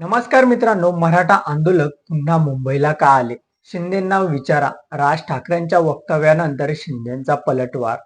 नमस्कार मित्रांनो मराठा आंदोलक पुन्हा मुंबईला का आले? शिंदेंना विचारा. राज ठाकरेंच्या वक्तव्यानंतर शिंदेचा पलटवार.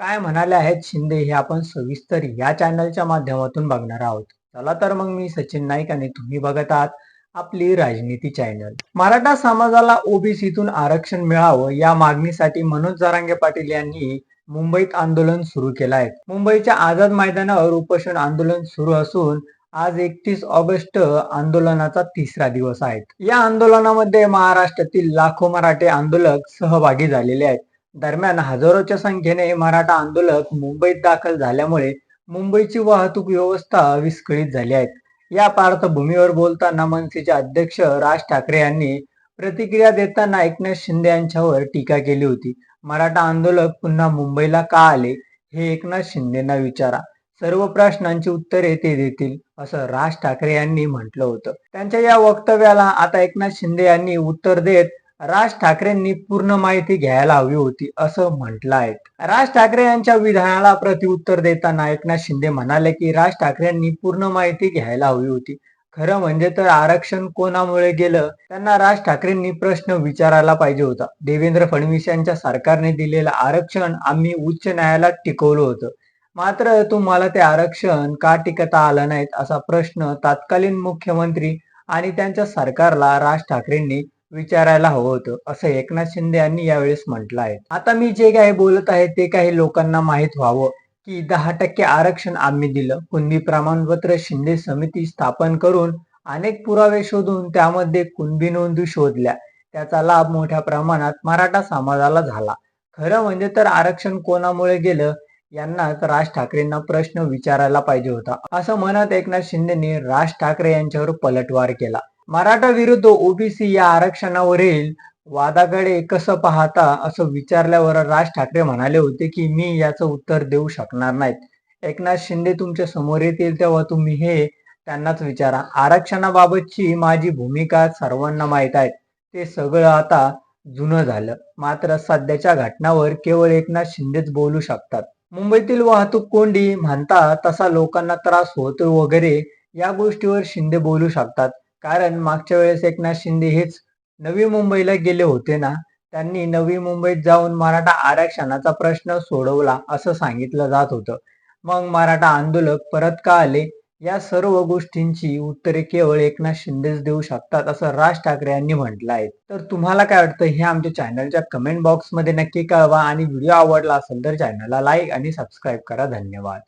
काय म्हणाले आहेत शिंदे हे आपण सविस्तर या चॅनलच्या माध्यमातून बघणार आहोत. चला तर मग मी सचिन नाईक आणि तुम्ही बघत आहात आपली राजनीती चॅनल मराठा समाजाला ओबीसीतून आरक्षण मिळावं या मागणीसाठी मनोज जरांगे पाटील यांनी मुंबईत आंदोलन सुरू केलं आहे. मुंबईच्या आझाद मैदानावर उपोषण आंदोलन सुरू असून आज एकतीस ऑगस्ट आंदोलनाचा तिसरा दिवस आहे या आंदोलनामध्ये महाराष्ट्रातील लाखो मराठे आंदोलक सहभागी झालेले आहेत. दरम्यान हजारोच्या संख्येने मराठा आंदोलक मुंबईत दाखल झाल्यामुळे मुंबईची वाहतूक व्यवस्था विस्कळीत झाली आहे. या पार्श्वभूमीवर बोलताना मनसेचे अध्यक्ष राज ठाकरे यांनी प्रतिक्रिया देताना एकनाथ शिंदे यांच्यावर टीका केली होती. मराठा आंदोलक पुन्हा मुंबईला का आले हे एकनाथ शिंदेना विचारा. सर्व प्रश्नांची उत्तरे ते देतील असं राज ठाकरे यांनी म्हटलं होतं. त्यांच्या या वक्तव्याला आता एकनाथ शिंदे यांनी उत्तर देत राज ठाकरेंनी पूर्ण माहिती घ्यायला हवी होती असं म्हटलं आहे राज ठाकरे यांच्या विधानाला प्रतिउत्तर देताना एकनाथ शिंदे म्हणाले की राज ठाकरेंनी पूर्ण माहिती घ्यायला हवी होती. खरं म्हणजे तर आरक्षण कोणामुळे गेलं? त्यांना राज ठाकरेंनी प्रश्न विचारायला पाहिजे होता. देवेंद्र फडणवीस यांच्या सरकारने दिलेलं आरक्षण आम्ही उच्च न्यायालयात टिकवलं होतं. मात्र तुम्हाला ते आरक्षण का टिकता आलं नाहीत असा प्रश्न तत्कालीन मुख्यमंत्री आणि त्यांच्या सरकारला राज ठाकरेंनी विचारायला हवं होतं असं एकनाथ शिंदे यांनी यावेळेस म्हटलं आहे. आता मी जे काही बोलत आहे ते काही लोकांना माहीत व्हावं की दहा टक्के आरक्षण आम्ही दिलं. कुणबी प्रमाणपत्र शिंदे समिती स्थापन करून अनेक पुरावे शोधून त्यामध्ये कुणबी नोंदी शोधल्या. त्याचा लाभ मोठ्या प्रमाणात मराठा समाजाला झाला. खरं म्हणजे तर आरक्षण कोणामुळे गेलं? यांनाच राज ठाकरेंना प्रश्न विचारायला पाहिजे होता. असं म्हणत एकनाथ शिंदेनी राज ठाकरे यांच्यावर पलटवार केला. मराठा विरुद्ध ओबीसी या आरक्षणावरील वादाकडे कसं पाहता असं विचारल्यावर राज ठाकरे म्हणाले होते की मी याचं उत्तर देऊ शकणार नाहीत. एकनाथ शिंदे तुमच्यासमोर येतील तेव्हा तुम्ही हे त्यांनाच विचारा. आरक्षणाबाबतची माझी भूमिका सर्वांना माहीत आहे. ते सगळं आता जुनं झालं. मात्र सध्याच्या घटनावर केवळ एकनाथ शिंदेच बोलू शकतात. मुंबईतील वाहतूक कोंडी म्हणता तसा लोकांना त्रास होतो वगैरे या गोष्टीवर शिंदे बोलू शकतात. कारण मागच्या वेळेस एकनाथ शिंदे हेच नवी मुंबईला गेले होते ना त्यांनी नवी मुंबईत जाऊन मराठा आरक्षणाचा प्रश्न सोडवला असं सांगितलं जात होतं. मग मराठा आंदोलक परत का आले? या सर्व गोष्टींची उत्तरे केवळ एकनाथ शिंदेच देऊ शकतात असं राज ठाकरे यांनी म्हटलं आहे तर तुम्हाला काय वाटतं हे आमच्या चॅनलच्या कमेंट बॉक्समध्ये नक्की कळवा आणि व्हिडिओ आवडला असेल तर चॅनलला लाईक आणि सबस्क्राईब करा. धन्यवाद.